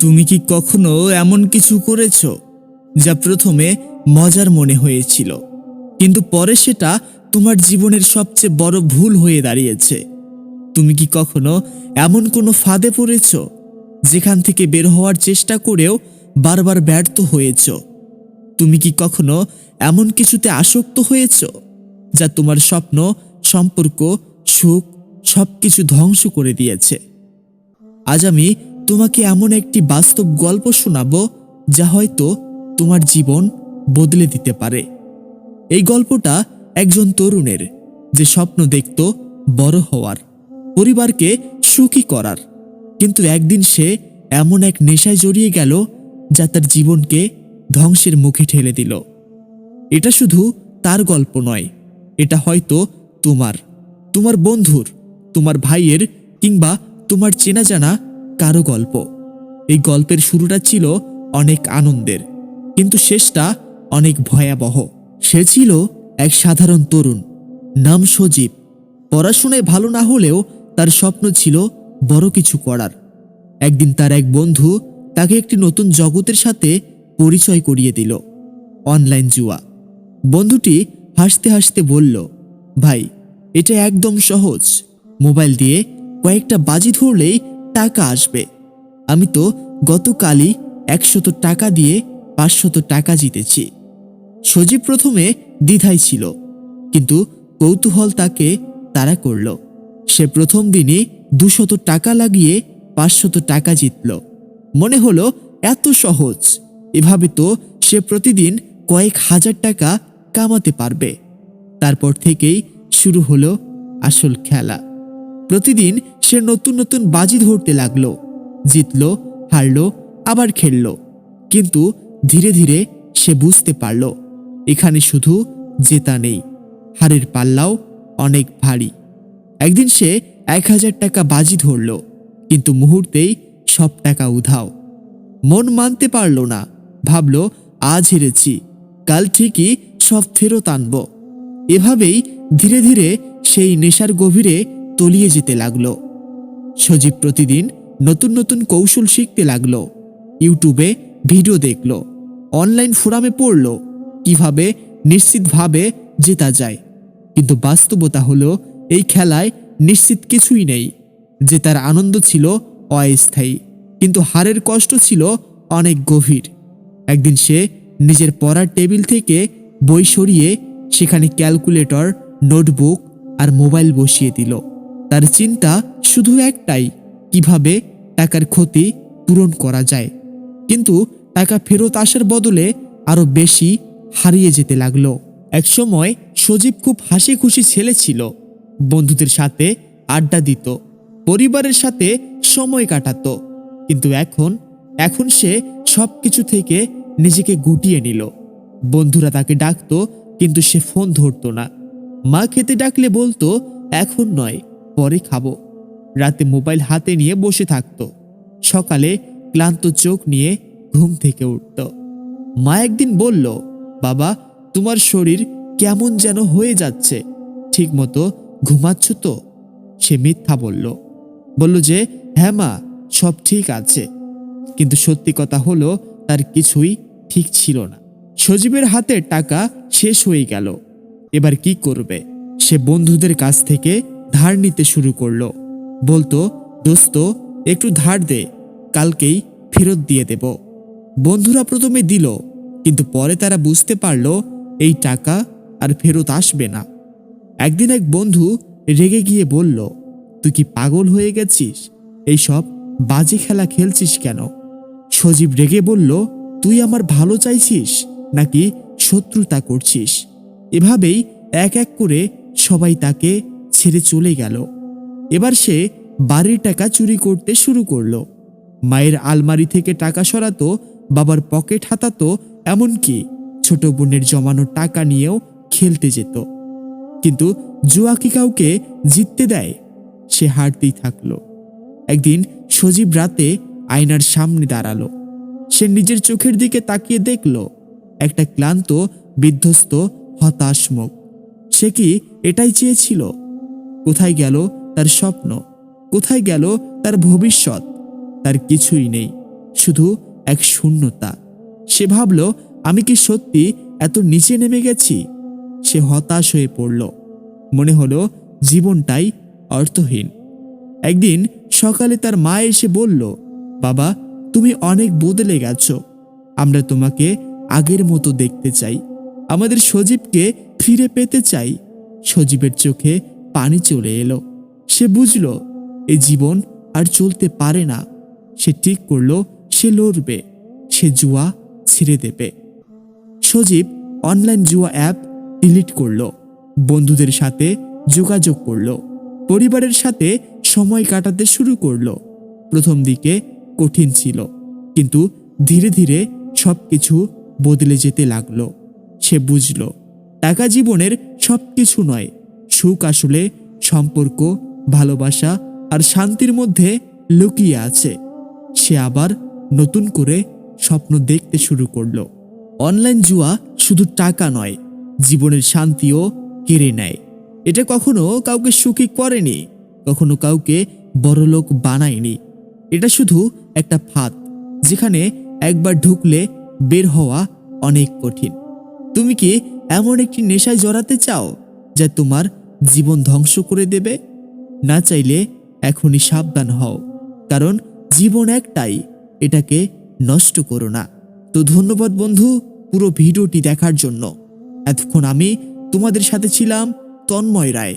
তুমি কি কখনো এমন কিছু করেছ যা প্রথমে মজার মনে হয়েছিল? কিন্তু পরে সেটা তোমার জীবনের সবচেয়ে বড় ভুল হয়ে দাঁড়িয়েছে। তুমি কি কখনো এমন কোনো ফাঁদে পড়েছ যেখান থেকে বের হওয়ার চেষ্টা করেও বারবার ব্যর্থ হয়েছ? তুমি কি কখনো এমন কিছুতে আসক্ত হয়েছ যা তোমার স্বপ্ন, সম্পর্ক, সুখ সবকিছু ধ্বংস করে দিয়েছে? আজ আমি তোমাকে এমন একটি বাস্তব গল্প শোনাবো যা হয়তো তোমার জীবন বদলে দিতে পারে। এই গল্পটা একজন তরুণের যে স্বপ্ন দেখত বড় হওয়ার, পরিবারকে সুখী করার। কিন্তু একদিন সে এমন এক নেশায় জড়িয়ে গেল যা তার জীবনকে ধ্বংসের মুখে ঠেলে দিল। এটা শুধু তার গল্প নয়, এটা হয়তো তোমার তোমার বন্ধুর, তোমার ভাইয়ের কিংবা তোমার চেনা জানা কারও গল্প। এই গল্পের শুরুটা ছিল অনেক আনন্দের, কিন্তু শেষটা অনেক ভয়াবহ। সে ছিল এক সাধারণ তরুণ, নাম সজীব। পড়াশোনায় ভালো না হলেও তার স্বপ্ন ছিল বড় কিছু করার। একদিন তার এক বন্ধু তাকে একটি নতুন জগতের সাথে পরিচয় করিয়ে দিল, অনলাইন জুয়া। বন্ধুটি হাসতে হাসতে বলল, ভাই, এটা একদম সহজ। মোবাইল দিয়ে কয়েকটা বাজি ধরলেই টাকা আসবে। আমি তো গতকালই একশত টাকা দিয়ে পাঁচশত টাকা জিতেছি। সজীব প্রথমে দ্বিধায় ছিল, কিন্তু কৌতূহল তাকে তাড়া করল। সে প্রথম দিনই দুশত টাকা লাগিয়ে পাঁচশত টাকা জিতল। মনে হলো, এত সহজ। এভাবে তো সে প্রতিদিন কয়েক হাজার টাকা কামাতে পারবে। তারপর থেকেই শুরু হলো আসল খেলা। প্রতিদিন সে নতুন নতুন বাজি ধরতে লাগল। জিতল, হারল, আবার খেললো। কিন্তু ধীরে ধীরে সে বুঝতে পারল, এখানে শুধু জেতা নেই, হারের পাল্লাও অনেক ভারী। একদিন সে এক হাজার টাকা বাজি ধরল, কিন্তু মুহূর্তেই সব টাকা উধাও। মন মানতে পারল না, ভাবল, আজ হেরেছি, কাল ঠিকই সব ফেরত আনব। এভাবেই ধীরে ধীরে সেই নেশার গভীরে তলিয়ে যেতে লাগল। সজীব প্রতিদিন নতুন নতুন কৌশল শিখতে লাগল। ইউটিউবে ভিডিও দেখল, অনলাইন ফোরামে পড়ল, কীভাবে নিশ্চিতভাবে জেতা যায়। কিন্তু বাস্তবতা হলো, এই খেলায় নিশ্চিত কিছুই নেই। জেতার আনন্দ ছিল অস্থায়ী, কিন্তু হারের কষ্ট ছিল অনেক গভীর। একদিন সে নিজের পড়ার টেবিল থেকে বই সরিয়ে সেখানে ক্যালকুলেটর, নোটবুক আর মোবাইল বসিয়ে দিল। তার চিন্তা শুধু একটাই, কীভাবে টাকার ক্ষতি পূরণ করা যায়। কিন্তু টাকা ফেরত আসার বদলে আরও বেশি হারিয়ে যেতে লাগল। একসময় সজীব খুব হাসি খুশি ছেলে ছিল। বন্ধুদের সাথে আড্ডা দিত, পরিবারের সাথে সময় কাটাতো। কিন্তু এখন এখন সে সব কিছু থেকে নিজেকে গুটিয়ে নিল। বন্ধুরা তাকে ডাকতো, কিন্তু সে ফোন ধরতো না। মা খেতে ডাকলে বলতো, এখন নয়। পরে খাব। রাতে মোবাইল হাতে নিয়ে বসে থাকতো। সকালে ক্লান্ত চোখ নিয়ে ঘুম থেকে উঠত। মা একদিন বলল, বাবা, তোমার শরীর কেমন যেন হয়ে যাচ্ছে। ঠিকমতো ঘুমাচ্ছ তো? সে মিথ্যা বলল। বলল যে হ্যাঁ মা, সব ঠিক আছে। কিন্তু সত্যি কথা হলো, তার কিছুই ঠিক ছিল না। সজীবের হাতে টাকা শেষ হয়ে গেল। এবার কি করবে? সে বন্ধুদের কাছ থেকে ধার নিতে শুরু করল। বলতো, দোস্ত, একটু ধার দে, কালকেই ফেরত দিয়ে দেব। বন্ধুরা প্রথমে দিল, কিন্তু পরে তারা বুঝতে পারল এই টাকা আর ফেরত আসবে না। একদিন এক বন্ধু রেগে গিয়ে বলল, তুই কি পাগল হয়ে গেছিস? এইসব বাজে খেলা খেলছিস কেন? সজীব রেগে বলল, তুই আমার ভালো চাইছিস নাকি শত্রুতা করছিস? এভাবেই এক এক করে সবাই তাকে ছেড়ে চলে গেল। এবার সে বাড়ির টাকা চুরি করতে শুরু করল। মায়ের আলমারি থেকে টাকা সরাতো, বাবার পকেট হাতাতো, এমনকি ছোট বোনের জমানো টাকা নিয়েও খেলতে যেত। কিন্তু জুয়া কি কাউকে জিততে দেয়? সে হারতেই থাকল। একদিন সজীব রাতে আয়নার সামনে দাঁড়াল। সে নিজের চোখের দিকে তাকিয়ে দেখল, একটা ক্লান্ত, বিধ্বস্ত, হতাশ মুখ। সে কি এটাই চেয়েছিল? কোথায় গেল তার স্বপ্ন? কোথায় গেল তার ভবিষ্যৎ? তার কিছুই নেই, শুধু এক শূন্যতা। সে ভাবল, আমি কি সত্যি এত নিচে নেমে গেছি? সে হতাশ হয়ে পড়ল। মনে হলো জীবনটাই অর্থহীন। একদিন সকালে তার মা এসে বলল, বাবা, তুমি অনেক বদলে গেছ। আমরা তোমাকে আগের মতো দেখতে চাই। আমাদের সজীবকে ফিরে পেতে চাই। সজীবের চোখে পানি চলে এলো। সে বুঝল, এ জীবন আর চলতে পারে না। সে ঠিক করল, সে লড়বে। সে জুয়া ছেড়ে দেবে। সজীব অনলাইন জুয়া অ্যাপ ডিলিট করল। বন্ধুদের সাথে যোগাযোগ করল। পরিবারের সাথে সময় কাটাতে শুরু করল। প্রথম দিকে কঠিন ছিল, কিন্তু ধীরে ধীরে সবকিছু বদলে যেতে লাগল। সে বুঝল, টাকা জীবনের সব কিছু নয় সুখ আসলে সম্পর্ক, ভালোবাসা আর শান্তির মধ্যে লুকিয়ে আছে। সে আবার নতুন করে স্বপ্ন দেখতে শুরু করল। অনলাইন জুয়া শুধু টাকা নয়, জীবনের শান্তিও কেড়ে নেয়। এটা কখনো কাউকে সুখী করেনি, কখনো কাউকে বড়লোক বানায়নি। এটা শুধু একটা ফাঁদ, যেখানে একবার ঢুকলে বের হওয়া অনেক কঠিন। তুমি কি এমন একটি নেশায় জড়াতে চাও, যা তোমার জীবন ধ্বংস করে দেবে। না চাইলে এখনই সাবধান হও, কারণ জীবন একটাই, এটাকে নষ্ট করো না। তো ধন্যবাদ বন্ধু পুরো ভিডিওটি দেখার জন্য। এতক্ষণ আমি তোমাদের সাথে ছিলাম তন্ময় রায়।